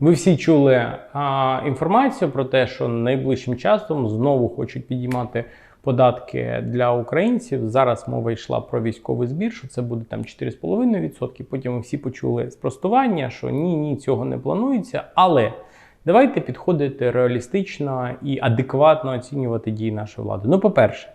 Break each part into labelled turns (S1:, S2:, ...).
S1: Ви всі чули а, інформацію про те, що найближчим часом знову хочуть підіймати податки для українців. Зараз мова йшла про військовий збір, що це буде там 4,5%. Потім ми всі почули спростування, що ні, ні, цього не планується. Але давайте підходити реалістично і адекватно оцінювати дії нашої влади. Ну, по-перше,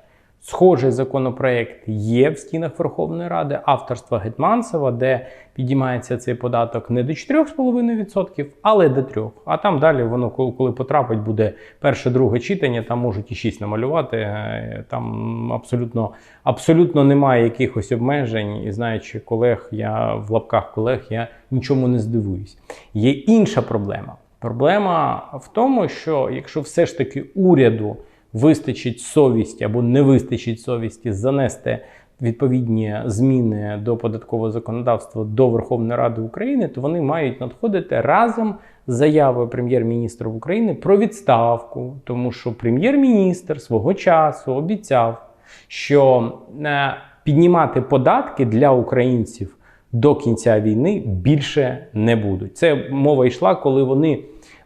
S1: Схожий законопроект є в стінах Верховної Ради авторства Гетманцева, де підіймається цей податок не до 4,5%, але до 3%. А там далі воно, коли потрапить, буде перше, друге читання, там можуть і 6 намалювати. Е, Там абсолютно, абсолютно немає якихось обмежень. І знаючи колег, я в лапках колег, я нічому не здивуюсь. Є інша проблема. Проблема в тому, що якщо все ж таки уряду вистачить совісті або не вистачить совісті занести відповідні зміни до податкового законодавства до Верховної Ради України, то вони мають надходити разом з заявою прем'єр-міністра України про відставку, тому що прем'єр-міністр свого часу обіцяв, що е, піднімати податки для українців до кінця війни більше не будуть. Це мова йшла, коли вони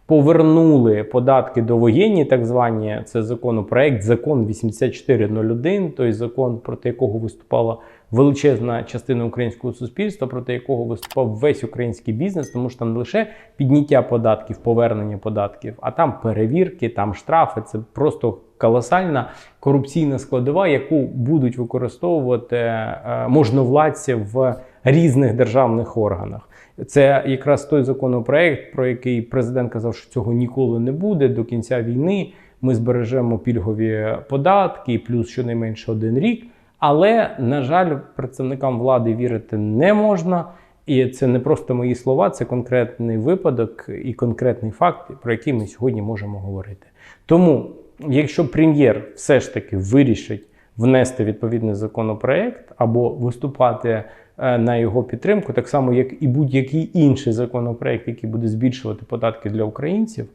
S1: повернули податки до воєнні, так звані це законопроект, закон 8401, той закон, проти якого виступала величезна частина українського суспільства, проти якого виступав весь український бізнес, тому що там не лише підняття податків, повернення податків, а там перевірки, там штрафи. Це просто колосальна корупційна складова, яку будуть використовувати е, можновладці в різних державних органах. Це якраз той законопроект, про який президент казав, що цього ніколи не буде до кінця війни. Ми збережемо пільгові податки, плюс щонайменше один рік. Але, на жаль, представникам влади вірити не можна. І це не просто мої слова, це конкретний випадок і конкретний факт, про який ми сьогодні можемо говорити. Тому, якщо прем'єр все ж таки вирішить внести відповідний законопроект або виступати е, на його підтримку, так само як і будь-який інший законопроект, який буде збільшувати податки для українців,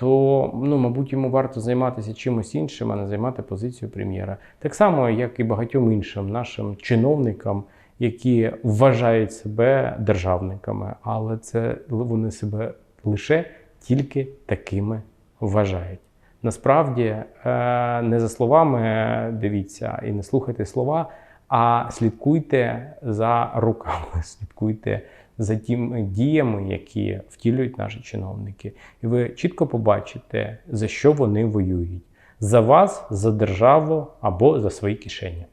S1: то ну, мабуть, йому варто займатися чимось іншим, а не займати позицію прем'єра. Так само, як і багатьом іншим нашим чиновникам, які вважають себе державниками, але це вони себе лише тільки такими вважають. Насправді, е, не за словами дивіться і не слухайте слова, а слідкуйте за руками, слідкуйте за тими діями, які втілюють наші чиновники. І ви чітко побачите, за що вони воюють: за вас, за державу або за свої кишені.